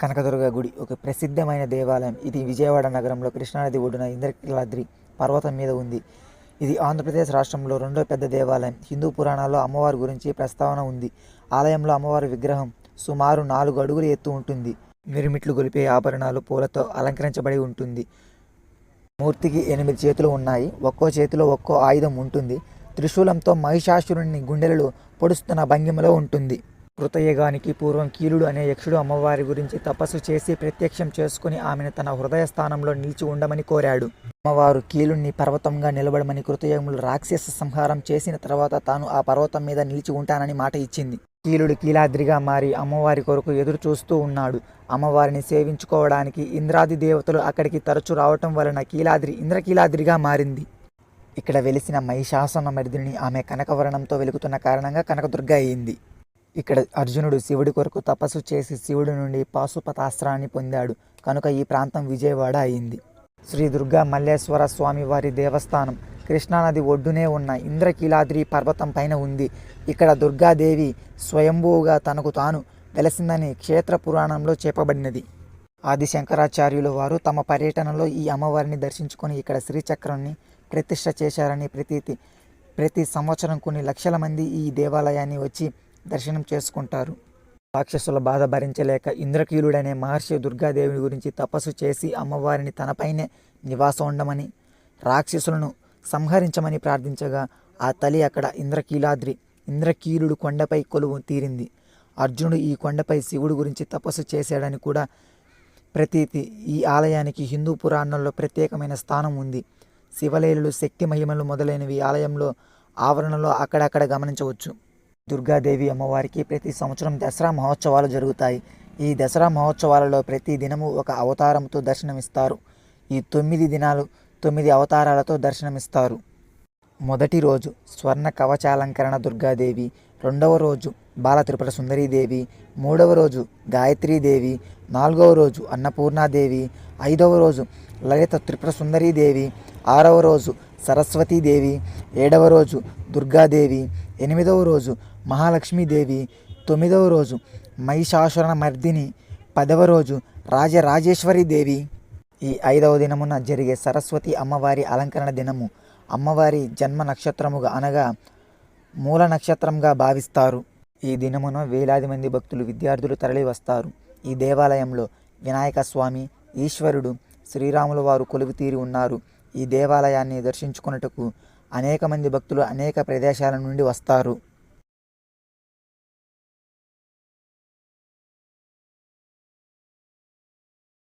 కనకదుర్గ గుడి ఒక ప్రసిద్ధమైన దేవాలయం. ఇది విజయవాడ నగరంలో కృష్ణానది ఒడ్డున ఇంద్రకీలాద్రి పర్వతం మీద ఉంది. ఇది ఆంధ్రప్రదేశ్ రాష్ట్రంలో రెండో పెద్ద దేవాలయం. హిందూ పురాణాల్లో అమ్మవారి గురించి ప్రస్తావన ఉంది. ఆలయంలో అమ్మవారి విగ్రహం సుమారు నాలుగు అడుగులు ఎత్తు ఉంటుంది. మిరుమిట్లు గొలిపే ఆభరణాలు పూలతో అలంకరించబడి ఉంటుంది. మూర్తికి ఎనిమిది చేతులు ఉన్నాయి. ఒక్కో చేతిలో ఒక్కో ఆయుధం ఉంటుంది. త్రిశూలంతో మహిషాసురుని గుండెలలో పొడుస్తున్న భంగిమలో ఉంటుంది. కృతయుగానికి పూర్వం కీలుడు అనే యక్షుడు అమ్మవారి గురించి తపస్సు చేసి ప్రత్యక్షం చేసుకుని ఆమెను తన హృదయ స్థానంలో నిలిచి ఉండమని కోరాడు. అమ్మవారు కీలుణ్ణి పర్వతంగా నిలబడమని కృతయుగములు రాక్షస సంహారం చేసిన తర్వాత తాను ఆ పర్వతం మీద నిలిచి ఉంటానని మాట ఇచ్చింది. కీలుడు కీలాద్రిగా మారి అమ్మవారి కొరకు ఎదురు చూస్తూ ఉన్నాడు. అమ్మవారిని సేవించుకోవడానికి ఇంద్రాది దేవతలు అక్కడికి తరచూ రావటం వలన కీలాద్రి ఇంద్రకీలాద్రిగా మారింది. ఇక్కడ వెలిసిన మహిషాసన మరిదిని ఆమె కనకవర్ణంతో వెలుగుతున్న కారణంగా కనకదుర్గ అయింది. ఇక్కడ అర్జునుడు శివుడి కొరకు తపస్సు చేసి శివుడి నుండి పాశుపతాస్త్రాన్ని పొందాడు. కనుక ఈ ప్రాంతం విజయవాడ అయింది. శ్రీ దుర్గా మల్లేశ్వర స్వామి వారి దేవస్థానం కృష్ణానది ఒడ్డునే ఉన్న ఇంద్రకీలాద్రి పర్వతం పైన ఉంది. ఇక్కడ దుర్గాదేవి స్వయంభూగా తనకు తాను వెలసిందని క్షేత్ర పురాణంలో చెప్పబడినది. ఆది శంకరాచార్యులు వారు తమ పర్యటనలో ఈ అమ్మవారిని దర్శించుకొని ఇక్కడ శ్రీచక్రాన్ని ప్రతిష్ట చేశారని ప్రతీతి ప్రతి సంవత్సరం కొన్ని లక్షల మంది ఈ దేవాలయాన్ని వచ్చి దర్శనం చేసుకుంటారు. రాక్షసుల బాధ భరించలేక ఇంద్రకీలుడనే మహర్షి దుర్గాదేవిని గురించి తపస్సు చేసి అమ్మవారిని తనపైనే నివాసం ఉండమని రాక్షసులను సంహరించమని ప్రార్థించగా ఆ తల్లి అక్కడ ఇంద్రకీలాద్రి ఇంద్రకీలుడు కొండపై కొలువు తీరింది. అర్జునుడు ఈ కొండపై శివుడు గురించి తపస్సు చేశాడని కూడా ప్రతీతి. ఈ ఆలయానికి హిందూ పురాణంలో ప్రత్యేకమైన స్థానం ఉంది. శివలీలలు శక్తి మహిమలు మొదలైనవి ఆలయంలో ఆవరణలో అక్కడక్కడ గమనించవచ్చు. దుర్గాదేవి అమ్మవారికి ప్రతి సంవత్సరం దసరా మహోత్సవాలు జరుగుతాయి. ఈ దసరా మహోత్సవాలలో ప్రతి దినము ఒక అవతారంతో దర్శనమిస్తారు. ఈ తొమ్మిది దినాలు తొమ్మిది అవతారాలతో దర్శనమిస్తారు. మొదటి రోజు స్వర్ణ కవచాలంకరణ దుర్గాదేవి రెండవ రోజు బాల త్రిపుర సుందరీదేవి మూడవ రోజు గాయత్రీదేవి నాలుగవ రోజు అన్నపూర్ణాదేవి ఐదవ రోజు లలిత త్రిపుర సుందరీదేవి ఆరవ రోజు సరస్వతీదేవి ఏడవ రోజు దుర్గాదేవి ఎనిమిదవ రోజు మహాలక్ష్మీదేవి తొమ్మిదవ రోజు మహిషాసురణ మర్దిని పదవ రోజు రాజరాజేశ్వరి దేవి. ఈ ఐదవ దినమున జరిగే సరస్వతి అమ్మవారి అలంకరణ దినము అమ్మవారి జన్మ నక్షత్రముగా అనగా మూల నక్షత్రంగా భావిస్తారు. ఈ దినమున వేలాది మంది భక్తులు విద్యార్థులు తరలి వస్తారు. ఈ దేవాలయంలో వినాయక స్వామి ఈశ్వరుడు శ్రీరాముల వారు కొలువు తీరి ఉన్నారు. ఈ దేవాలయాన్ని దర్శించుకున్నటకు అనేక మంది భక్తులు అనేక ప్రదేశాల నుండి వస్తారు.